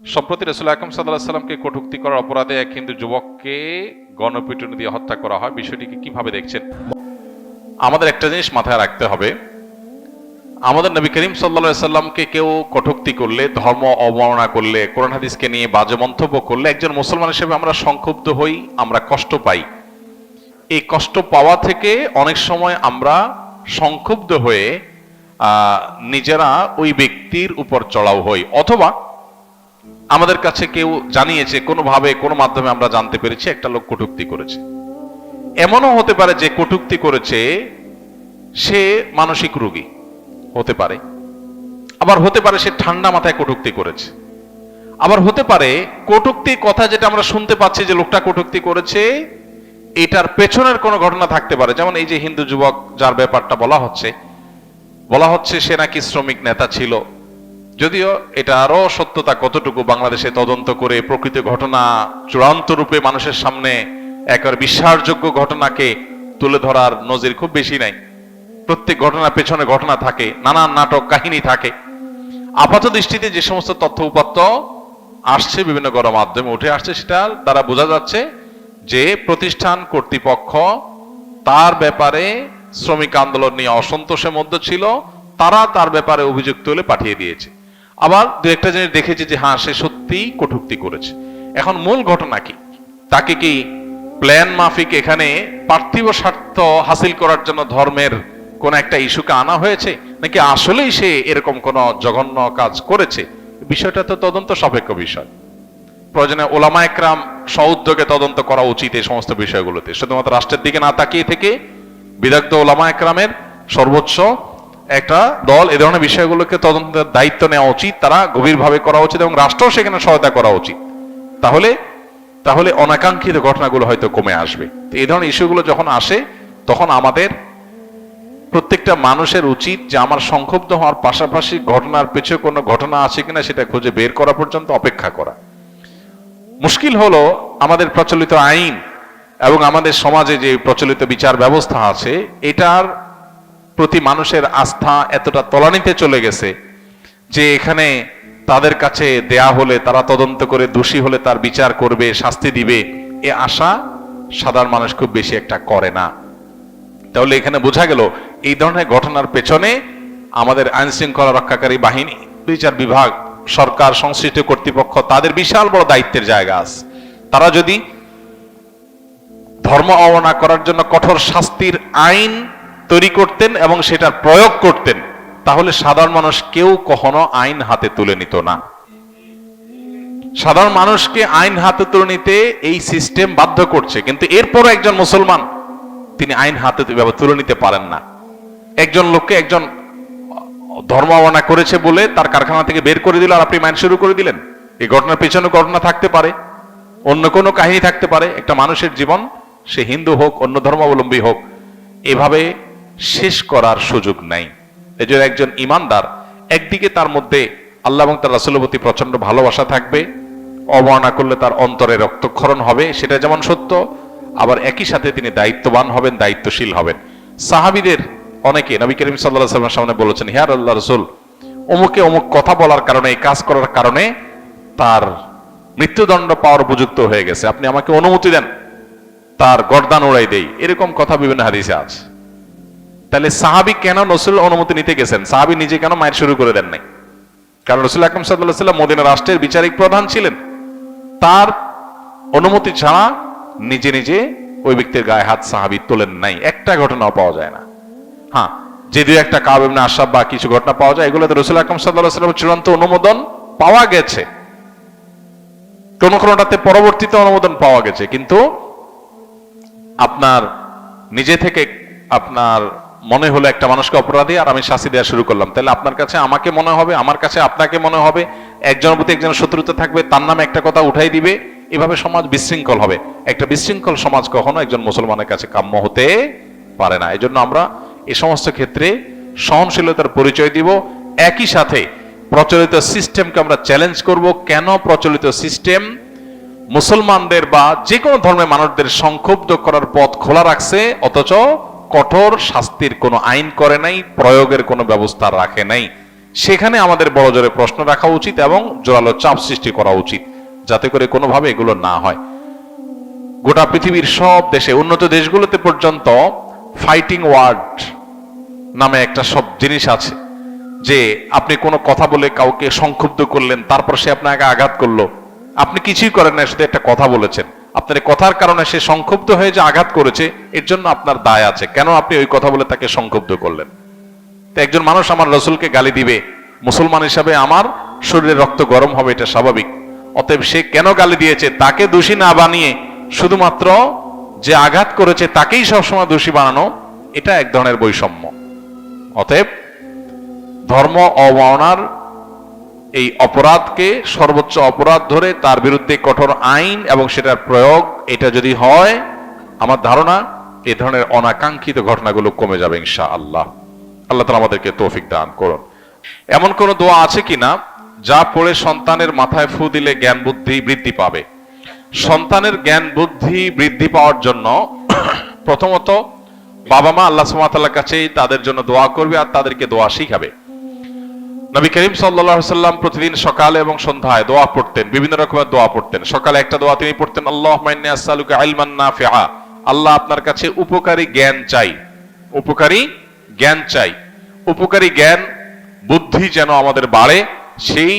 সম্প্রতি রসুল আকরম সাল্লাহ সাল্লামকে কটুক্তি করার অপরাধে এক হিন্দু যুবককে গণপিটুনি দিয়ে হত্যা করা হয়। বিষয়টিকে কীভাবে দেখছেন? আমাদের একটা জিনিস মাথায় রাখতে হবে। আমাদের নবী করিম সাল্লা সাল্লামকে কেউ কটুক্তি করলে, ধর্ম অবমাননা করলে, কোরআন হাদিসকে নিয়ে বাজে মন্তব্য করলে, একজন মুসলমান হিসেবে আমরা সংক্ষুব্ধ হই, আমরা কষ্ট পাই। এই কষ্ট পাওয়া থেকে অনেক সময় আমরা সংক্ষুব্ধ হয়ে নিজেরা ওই ব্যক্তির উপর চড়াও হই। অথবা আমাদের কাছে কেউ জানিয়েছে, কোনোভাবে, কোনো মাধ্যমে আমরা জানতে পেরেছি, একটা লোক কটুক্তি করেছে। এমনও হতে পারে যে কটুক্তি করেছে, সে মানসিক রোগী হতে পারে। আবার হতে পারে সে ঠান্ডা মাথায় কটুক্তি করেছে। আবার হতে পারে কটুক্তির কথা যেটা আমরা শুনতে পাচ্ছি যে লোকটা কটুক্তি করেছে, এটার পেছনের কোনো ঘটনা থাকতে পারে। যেমন এই যে হিন্দু যুবক, যার ব্যাপারটা বলা হচ্ছে বলা হচ্ছে সে নাকি শ্রমিক নেতা ছিল যদিও এটা আরও সত্যতা কতটুকু বাংলাদেশে তদন্ত করে প্রকৃত ঘটনা চূড়ান্ত রূপে মানুষের সামনে একেবারে বিশ্বাসযোগ্য ঘটনাকে তুলে ধরার নজির খুব বেশি নাই। প্রত্যেক ঘটনার পেছনে ঘটনা থাকে, নানান নাটক, কাহিনী থাকে। আপাত দৃষ্টিতে যে সমস্ত তথ্য উপাত্ত আসছে, বিভিন্ন গণমাধ্যমে উঠে আসছে, সেটা দ্বারা বোঝা যাচ্ছে যে প্রতিষ্ঠান কর্তৃপক্ষ তার ব্যাপারে শ্রমিক আন্দোলন নিয়ে অসন্তোষের মধ্যে ছিল, তারা তার ব্যাপারে অভিযোগ তুলে পাঠিয়ে দিয়েছে। আবার দু একটা জিনিস দেখেছি যে হ্যাঁ সে সত্যিই কটূক্তি করেছে। এখন মূল ঘটনা কি? তাকে কি প্ল্যান মাফিক এখানে পার্থিব স্বার্থ হাসিল করার জন্য ধর্মের কোন একটা ইস্যুকে আনা হয়েছে? নাকি আসলেই সে এরকম কোন জঘন্য কাজ করেছে? বিষয়টা তো তদন্ত সাপেক্ষ বিষয়। প্রয়োজনে ওলামা একরাম সউদ্যোগে তদন্ত করা উচিত এই সমস্ত বিষয়গুলোতে। শুধুমাত্র রাষ্ট্রের দিকে না তাকিয়ে থেকে বিদগ্ধ ওলামা একরামের সর্বোচ্চ একটা দল এ ধরনের বিষয়গুলোকে তদন্তের দায়িত্ব নেওয়া উচিত, তারা গভীরভাবে করা উচিত এবং রাষ্ট্রও সেখানে সহায়তা করা উচিত। তাহলে তাহলে অনাকাঙ্ক্ষিত ঘটনাগুলো হয়তো কমে আসবে। তো এই ধরনের ইস্যুগুলো যখন আসে, তখন আমাদের প্রত্যেকটা মানুষের উচিত যে আমার সংক্ষুব্ধ হওয়ার পাশাপাশি ঘটনার পেছনে কোনো ঘটনা আছে কিনা সেটা খুঁজে বের করা পর্যন্ত অপেক্ষা করা। মুশকিল হলো আমাদের প্রচলিত আইন এবং আমাদের সমাজে যে প্রচলিত বিচার ব্যবস্থা আছে, এটার প্রতি মানুষের আস্থা এতটা তলানিতে চলে গেছে যে এখানে তাদের কাছে দেয়া হলে, তারা তদন্ত করে দোষী হলে তার বিচার করবে, শাস্তি দিবে, এ আশা সাধারণ মানুষ খুব বেশি একটা করে না। তাহলে এখানে বোঝা গেল, এই ধরনের ঘটনার পেছনে আমাদের আইন শৃঙ্খলা রক্ষাকারী বাহিনী, বিচার বিভাগ, সরকার, সংশ্লিষ্ট কর্তৃপক্ষ, তাদের বিশাল বড় দায়িত্বের জায়গা আছে। তারা যদি ধর্ম অবনা করার জন্য কঠোর শাস্তির আইন তৈরি করতেন এবং সেটার প্রয়োগ করতেন, তাহলে সাধারণ মানুষ কেউ কখনো আইন হাতে তুলে নিত না। সাধারণ মানুষকে আইন হাতে তুলে নিতে এই সিস্টেম বাধ্য করছে, কিন্তু এরপরও একজন মুসলমান, তিনি আইন হাতে তুলে নিতে পারেন না। একজন লোককে একজন ধর্ম অবমাননা করেছে বলে তার কারখানা থেকে বের করে দিল আর আপনি মাইন শুরু করে দিলেন। এই ঘটনার পেছনে ঘটনা থাকতে পারে, অন্য কোনো কাহিনী থাকতে পারে, একটা মানুষের জীবন সে হিন্দু হোক, অন্য ধর্মাবলম্বী হোক, এভাবে শেষ করার সুযোগ নাই। এজন্য একজন ইমানদার, একদিকে তার মধ্যে আল্লাহ এবং তার রাসুলের প্রতি প্রচণ্ড ভালোবাসা থাকবে, অবমাননা করলে তার অন্তরে রক্তক্ষরণ হবে, সেটা যেমন সত্য, আবার একই সাথে তিনি দায়িত্ববান হবেন, দায়িত্বশীল হবেন। সাহাবিদের অনেকে, নবী করিম সাল্লামের সামনে বলেছেন হিয়ার আল্লাহ রসুল, অমুকে অমুক কথা বলার কারণে, এই কাজ করার কারণে তার মৃত্যুদণ্ড পাওয়ার উপযুক্ত হয়ে গেছে। আপনি আমাকে অনুমতি দেন, তার গর্দান উড়াই দেই। এরকম কথা বিভিন্ন হাদিসে আছে। তাহলে সাহাবি কেন নসরুল অনুমতি নিতে গেছেন? সাহাবি নিজে কেন মায়ের শুরু করে দেন নাই কারণ রসুল আকরম সাল্লাহ সাল্লাম মদিনা রাষ্ট্রের বিচারিক প্রধান ছিলেন। তার অনুমতি ছাড়া নিজে নিজে ওই ব্যক্তির গায়ে হাত সাহাবি তোলেন নাই। একটা ঘটনাও পাওয়া যায় না। হ্যাঁ যে দু একটা কাব এমনি আশাব বা কিছু ঘটনা পাওয়া যায়, এগুলোতে রসুল আকরম সাল্লাহ সাল্লামের চূড়ান্ত অনুমোদন পাওয়া গেছে। কোন কোনটাতে পরবর্তীতে অনুমোদন পাওয়া গেছে, কিন্তু আপনার নিজে থেকে আপনার মনে হলো একটা মানুষকে অপরাধী, আর আমি শাস্তি দেওয়া শুরু করলাম। তাহলে আপনার কাছে আমাকে মনে হবে, আমার কাছে আপনাকে মনে হবে একজনের প্রতি একজন শত্রুতা থাকবে, তার নামে একটা কথা উঠাই দিবে। এভাবে সমাজ বিশৃঙ্খল হবে। একটা বিশৃঙ্খল সমাজ কখনো একজন মুসলমানের কাছে কাম্য হতে পারে না। এজন্য আমরা এ সমস্ত ক্ষেত্রে সহনশীলতার পরিচয় দিব। একই সাথে প্রচলিত সিস্টেমকে আমরা চ্যালেঞ্জ করব। কেন প্রচলিত সিস্টেম মুসলমানদের বা যে কোনো ধর্মের মানুষদের সংক্ষুব্ধ করার পথ খোলা রাখছে, অথচ কঠোর শাস্তির কোনো আইন করে নাই, প্রয়োগের কোনো ব্যবস্থা রাখে নাই। সেখানে আমাদের বড় জোরে প্রশ্ন রাখা উচিত এবং জোরালো চাপ সৃষ্টি করা উচিত, যাতে করে কোনোভাবে এগুলো না হয়। গোটা পৃথিবীর সব দেশে, উন্নত দেশগুলোতে পর্যন্ত ফাইটিং ওয়ার্ড নামে একটা সব জিনিস আছে, যে আপনি কোনো কথা বলে কাউকে সংক্ষুব্ধ করলেন, তারপর সে আপনাকে আঘাত করল। আপনি কিছুই করেন না শুধু একটা কথা বলেছেন। আপনার কথার কারণে সে সংক্ষুব্ধ হয়ে যে আঘাত করেছে, এর জন্য আপনার দায় আছে। কেন আপনি ওই কথা বলে তাকে সংক্ষুব্ধ করলেন? তো একজন মানুষ আমার রসুলকে গালি দিবে, মুসলমান হিসাবে আমার শরীরে রক্ত গরম হবে, এটা স্বাভাবিক। অতএব সে কেন গালি দিয়েছে? তাকে দোষী না বানিয়ে শুধুমাত্র যে আঘাত করেছে, তাকেই সবসময় দোষী বানানো, এটা এক ধরনের বৈষম্য। অতএব ধর্ম অবমাননার এই অপরাধকে সর্বোচ্চ অপরাধ ধরে তার বিরুদ্ধে কঠোর আইন এবং সেটার প্রয়োগ, এটা যদি হয়, আমার ধারণা এ ধরনের অনাকাঙ্ক্ষিত ঘটনাগুলো কমে যাবে ইনশা আল্লাহ আল্লাহ তালা আমাদেরকে তৌফিক দান করুন। এমন কোন দোয়া আছে কিনা যা পড়ে সন্তানের মাথায় ফু দিলে জ্ঞান বুদ্ধি বৃদ্ধি পাবে? সন্তানের জ্ঞান বুদ্ধি বৃদ্ধি পাওয়ার জন্য প্রথমত বাবা মা আল্লাহ সুমাতাল্লাহ কাছেই তাদের জন্য দোয়া করবে আর তাদেরকে দোয়া শিখাবে। নবী করিম সাল্লাহ সাল্লাম প্রতিদিন সকালে এবং সন্ধ্যায় দোয়া পড়তেন, বিভিন্ন রকমের দোয়া পড়তেন। সকালে একটা দোয়া তিনি পড়তেন আল্লাহ আল্লাহ আপনার কাছে উপকারী জ্ঞান চাই, উপকারী জ্ঞান চাই। উপকারী জ্ঞান, বুদ্ধি যেন আমাদের বাড়ে, সেই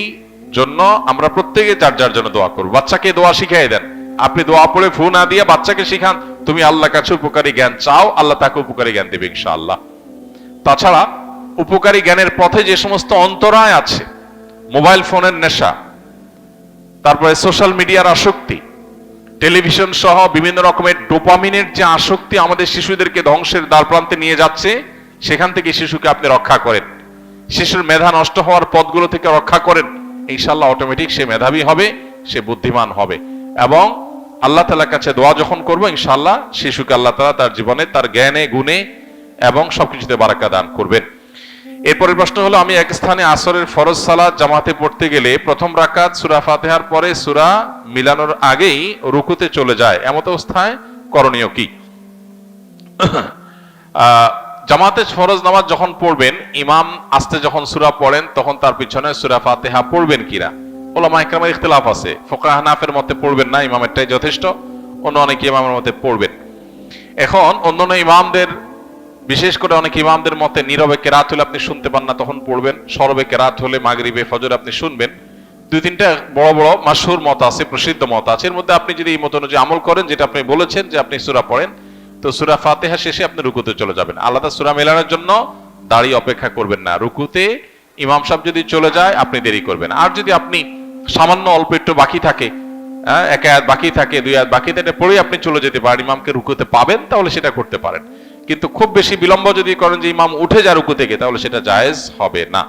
জন্য আমরা প্রত্যেকে যার যার জন্য দোয়া করব। বাচ্চাকে দোয়া শিখিয়ে দেন। আপনি দোয়া পড়ে ফু না দিয়ে বাচ্চাকে শিখান, তুমি আল্লাহ কাছে উপকারী জ্ঞান চাও, আল্লাহ তাকে উপকারী জ্ঞান দেবে ইনশাআল্লাহ। তাছাড়া উপকারী জ্ঞানের পথে যে সমস্ত অন্তরায় আছে, মোবাইল ফোনের নেশা, তারপরে সোশ্যাল মিডিয়ার আসক্তি, টেলিভিশন সহ বিভিন্ন রকমের ডোপামিনের যে আসক্তি আমাদের শিশুদেরকে ধ্বংসের দ্বার প্রান্তে নিয়ে যাচ্ছে, সেখান থেকে শিশুকে আপনি রক্ষা করেন। শিশুর মেধা নষ্ট হওয়ার পথগুলো থেকে রক্ষা করেন। ইনশাল্লাহ অটোমেটিক সে মেধাবী হবে, সে বুদ্ধিমান হবে। এবং আল্লাহ তালার কাছে দোয়া যখন করব ইনশাল্লাহ শিশুকে আল্লাহ তালা তার জীবনে, তার জ্ঞানে, গুণে এবং সবকিছুতে বারাকা দান করবেন। এরপরের প্রশ্ন হলো, আমি এক স্থানে আসরের ফরজ সালাত জামাতে পড়তে গেলে প্রথম রাকাত সুরা ফাতেহার পরে সুরা মিলানোর আগেই রুকুতে চলে যায়। এমত অবস্থায় করণীয় কি? জামাতে ফরজ নামাজ যখন পড়বেন, ইমাম আস্তে যখন সুরা পড়েন, তখন তার পিছনে সুরা ফাতেহা পড়বেন কিনা ওলামা ইকরামের ইখতিলাফ আছে। ফোকা হানাফের মতে পড়বেন না, ইমামেরটাই যথেষ্ট, অন্য অনেক ইমামের মতে পড়বেন। এখন অন্যান্য ইমামদের বিশেষ করে অনেক ইমামদের মতে নীরবে কেরাত হলে আপনি শুনতে পান না তখন পড়বেন। সরবে কেরাত হলে মাগরিবে ফজর আপনি শুনবেন। দুই তিনটা বড় বড় মাসুর মত আছে প্রসিদ্ধ মত আছে। এর মধ্যে আপনি যদি এই মত অনুযায়ী আমল করেন যেটা আপনি বলেছেন যে আপনি সুরা পড়েন তো সুরা ফাতেহা শেষে আপনি রুকুতে চলে যাবেন। আলাদা সুরা মেলানোর জন্য দাঁড়িয়ে অপেক্ষা করবেন না। রুকুতে ইমাম সাহেব যদি চলে যায় আপনি দেরি করবেন। আর যদি আপনি সামান্য অল্প একটু বাকি থাকে হ্যাঁ, এক আয়াত বাকি থাকে দুই আয়াত বাকি থাকে পড়ে আপনি চলে যেতে পারেন। ইমামকে রুকুতে পাবেন তাহলে সেটা করতে পারেন। কিন্তু খুব বেশি বিলম্ব যদি করেন যে ইমাম উঠে যা রুকু থেকে, তাহলে সেটা জায়েজ হবে না।